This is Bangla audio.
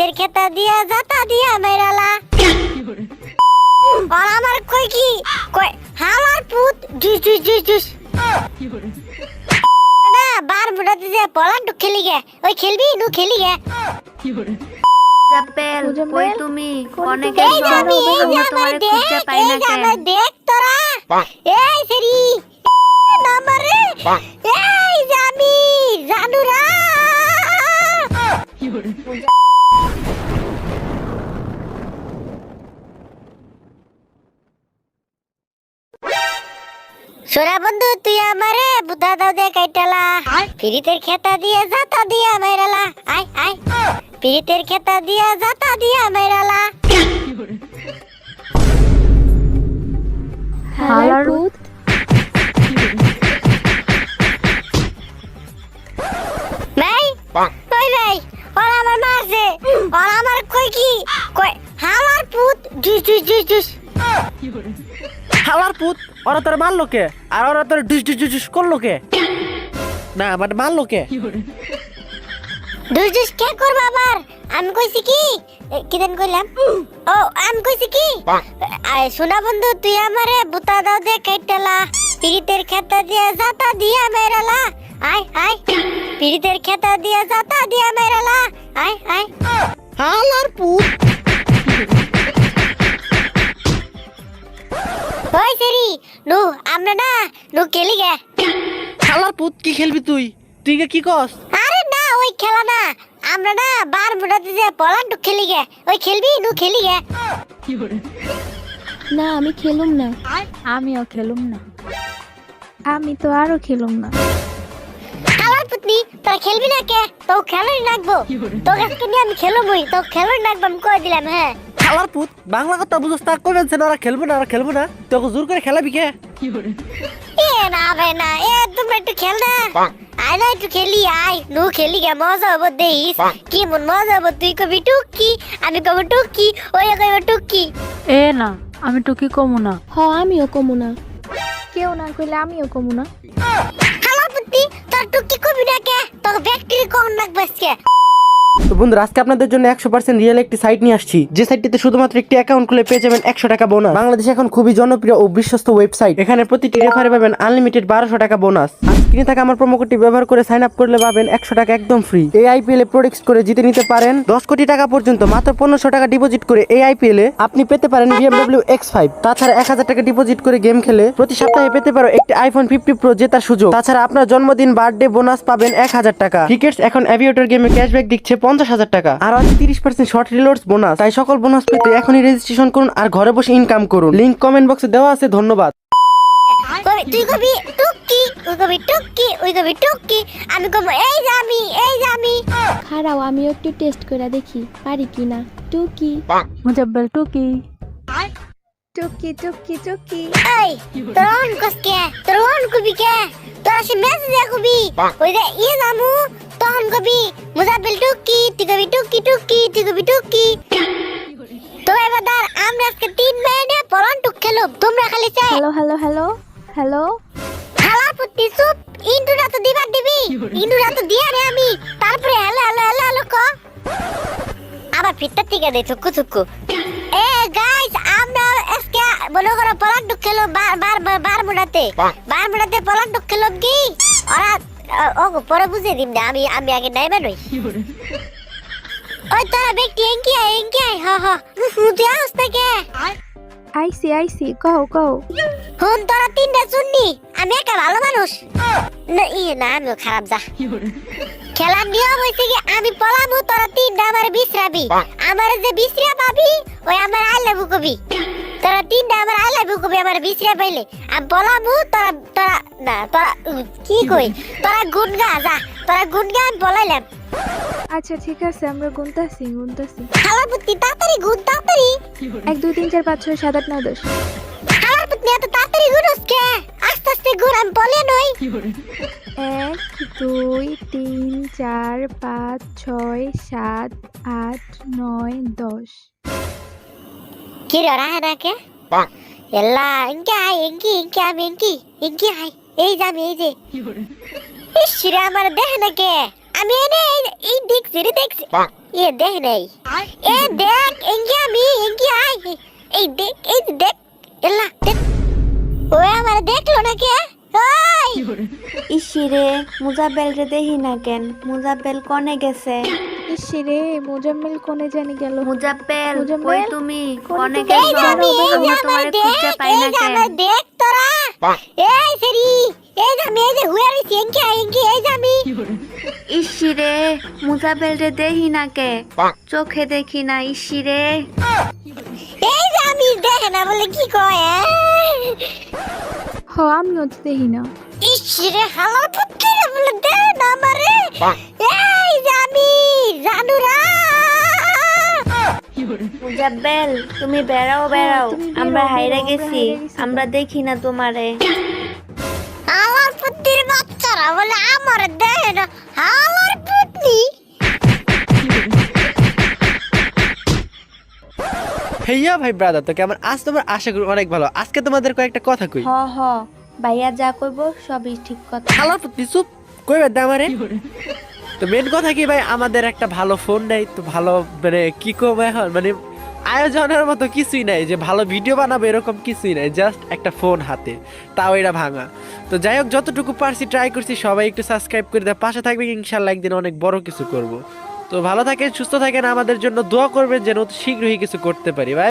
এর খেতা দিয়া যাতা দিয়া মেরালা আর আমার কই কি কই হালার পুত জুস জুস জুস জুস না বার মুড়াতে যে পলান টু খেলি গে ওই খেলবি নু খেলি গে জাপেল মুজাম্মেল, কই তুমি অনেক এই যে আমি এই যে আমার দেখ এই যে আমার দেখ তোরা এই সেরি নাম্বারে এই যে আমি জানুরা সোনা বন্ধু তুই আমারে বুদ্ধা দাও দে কাইটালা। পিরিতের খেতা দিয়ে যাতা দিয়া মেরালা আই আই পিরিতের খেতা দিয়া যাতা দিয়া মেরালা হালার জুস জুস হালার পুত ওরা তোর মারলো কে? আর ওরা তোর ডুস ডুস ডুস ডুস করল কে? না মানে মারলো কে? জুস জুস কে করব আবার? আমি কইছি কি? এ, কি কইলাম? ও আমি কইছি কি? আয় সোনা বন্ধু তুই আমারে বুতা দাও দে কাইটালা। পিরিতের খেতা দিয়া যাতা দিয়া মেরালা আয় আয়। পিরিতের খেতা দিয়া যাতা দিয়া মেরালা আয় আয়। হালার পুত। ওই সেরি নু আমরা না নু খেলি গে। হালার পুত কি খেলবি তুই? তুই কি কস আরে না ওই খেলা না। আমরা না বার মুড়াতে যে পলান্টু খেলি গে। ওই খেলবি? নু খেলি গে। না আমি খেলুম না। আমিও খেলুম না। আমি তো আরও খেলুম না। আমার পুতনি তোরা খেলবি না কে? তো খেলোই নাকবো তো আজকে নিয়ে আমি খেলবই তো খেলোই নাকবো আমি কয়ে দিলাম হ্যাঁ। পুত বাংলা কথা বুঝোস তা না ওরা খেলব না ওরা খেলব না। তোকে জোর করে খেলাবি কে? এ না বে না। এ তোমরা একটু খেল না। আয় না একটু খেলি আয়। নু খেলি গে মজা হব কি মন মজা হব তুই কবি টুকি আমি কব টুকি ওই টুকি। এ না আমি টুকি কমু না। হ আমিও কমু না। কেউ না কইলে আমিও কমু না। তোর টুকি কবি না কে? তোর ব্যাকটেরি কম আজকে। তো বন্ধুরা, আজকে আপনাদের জন্য একশো পার্সেন্ট রিয়েল একটি সাইট নিয়ে আসছি। যে সাইটটিতে শুধুমাত্র একটি অ্যাকাউন্ট খুলে পেয়ে যাবেন একশো টাকা বোনাস বাংলাদেশে এখন খুবই জনপ্রিয় ও বিশ্বস্ত ওয়েবসাইট এখানে প্রতিটি রেফারে পাবেন আনলিমিটেড বারোশো টাকা বোনাস স্ক্রিনে থাকা আমার কোডটি ব্যবহার করে সাইন আপ করলে পাবেন একশো টাকা একদম ফ্রি এই আইপিএল এ প্রোডেক্ট করে জিতে নিতে পারেন দশ কোটি টাকা পর্যন্ত, মাত্র পনেরোশো টাকা ডিপোজিট করে এই আইপিএল এ আপনি পেতে পারেন বিএমডব্লিউ এক্স ফাইভ তাছাড়া এক হাজার টাকা ডিপোজিট করে গেম খেলে প্রতি সপ্তাহে পেতে পারো একটি আইফোন ফিফটি প্রো জেতার সুযোগ। তাছাড়া আপনার জন্মদিন বার্থডে বোনাস পাবেন এক হাজার টাকা। ক্রিকেটস এখন অ্যাভিয়েটর গেমে ক্যাশব্যাক দিচ্ছে পঞ্চাশ হাজার টাকা। আর আছে তিরিশ পার্সেন্ট শর্ট রিলোডস বোনাস তাই সকল বোনাস পেতে এখনই রেজিস্ট্রেশন করুন আর ঘরে বসে ইনকাম করুন। লিংক কমেন্ট বক্সে দেওয়া আছে ধন্যবাদ। তুই কবি টুকি ওই কবি টুকি ওই কবি টুকি আমি কব এই একটু টেস্ট করে দেখি পারি কি না? টুকি। মুজাব্বেল টুকি। টুকি টুকি টুকি। এই তোর অন কসকে তোর অন কবি কে? তোর সে মেসেজ কবি। ওই যে ইয়ে জামু তখন কবি মুজাবিল টুকি তুই কবি টুকি টুকি তুই কবি টুকি। তো এবার আমরা আজকে তিন মেয়ে পরান টুক খেলো তোমরা খালি চাই হ্যালো হ্যালো হ্যালো হ্যালো। হালার পুত্তি চুপ ইন্টুটা তো দিবার দিবি। ইন্টুটা তো দিয়া রে আমি। তারপরে হ্যালো হ্যালো হ্যালো হ্যালো ক। আবার ফিরতে থেকে দে চুক্কু চুক্কু এ গাইস আমরা আজকে মনে করো পলান টুক খেলো বার বার- বার মুড়াতে বার মুড়াতে পলান টুক খেলো কি? ওরা ও পরে বুঝে দিম না আমি আমি আগে নাই। বানই ওই তোরা ব্যক্তি এঙ্কি আয় এঙ্কি আয় হ হ। তুই আসতে থেকে আইসি আইসি কও কও। হুন তোরা তিনটা শুননি আমি একা ভালো মানুষ। না ইয়ে না আমিও খারাপ যা। খেলার নিয়ম হয়েছে কি আমি পলামু তোরা তিনটা আমার বিশ্রাবি। আমার যে বিশ্রা পাবি ওই আমার আই লাভ কবি। তোরা তিনটা আমার আই লাভ কবি আমার বিশ্রা পাইলে। পলামু তোরা তোরা না তোরা কি কই তোরা গুন গা যা তোরা গুন গা আমি আচ্ছা ঠিক আছে আমরা গুনতাছি গুনতাছি। খালার পুত্তি তাড়াতাড়ি গুন তাড়াতাড়ি। এক দুই তিন চার পাঁচ ছয় সাত আট নয় দশ। খালার পুত্তি এত তাড়াতাড়ি গুনস কে আস্তে আস্তে গুন আমি পলে নই। এক দুই তিন চার পাঁচ ছয় সাত আট নয় দশ। কি রে ওরা নাকে ಎಲ್ಲ ಹಿಂಗೆ ಆಯ್ ಹೆಂಗಿ ಹಿಂಗೆ ಆಮಿ ಹೆಂಗಿ ಹಿಂಗೆ ಆಯ್ এই যে আমি এই যে ইস রে আমার দেহ নাকে আমি এনে এই- এই দেখছি রে দেখছি এ দেখ নাই এ দেখ এঙ্গি আমি এঙ্গি আই এই দেখ এই দেখ এলা দেখ ওই আমার দেখলো না কে ওই ইসিরে মুজাবেল রে দেখি না কেন মুজাবেল কনে গেছে ইসি রে মোজাম্মেল কোনে জানি গেল মুজাব্বেল মুজাব্বেল? কই তুমি কনে তুমি? এই যে গেছো দেখ তোরা। এই সেরি এই এই যে হুয়ার এই মুজাবেল রে দেখি না কে? চোখে দেখি না ইসিরে এই আমি দেখে না বলে কি কয় এ? হ আমিও তো দেখি না। পুত্রে বলে দে না আমারে। এই মুজাব্বেল তুমি বেড়াও বেড়াও। আমরা হাইরা গেছি আমরা দেখি না তোমারে। আমার পুত্রির বাচ্চারা বলে আমার দেখে না আমার পুত্রি। হেইয়া ভাই ব্রাদার তো কেমন আজ তোমার আশা করি অনেক ভালো। আজকে তোমাদের কয়েকটা কথা কই। হ হ। ভাইয়া যা কইব সবই ঠিক কথা। শালার প্রতি চুপ। কইবে দে আমারে। তো মেন কথা কি ভাই আমাদের একটা ভালো ফোন নাই তো ভালো মানে কি কম এখন? মানে আয়োজনের মতো কিছুই নাই যে ভালো ভিডিও বানাবো এরকম কিছুই নাই জাস্ট একটা ফোন হাতে। তাও এটা ভাঙা। তো যাই হোক, যতটুকু পারছি ট্রাই করছি, সবাই একটু সাবস্ক্রাইব করে দেয় পাশে থাকবে ইনশাল্লাহ একদিন অনেক বড় কিছু করব। তো ভালো থাকেন, সুস্থ থাকেন, আমাদের জন্য দোয়া করবেন যেন শীঘ্রই কিছু করতে পারি। ভাই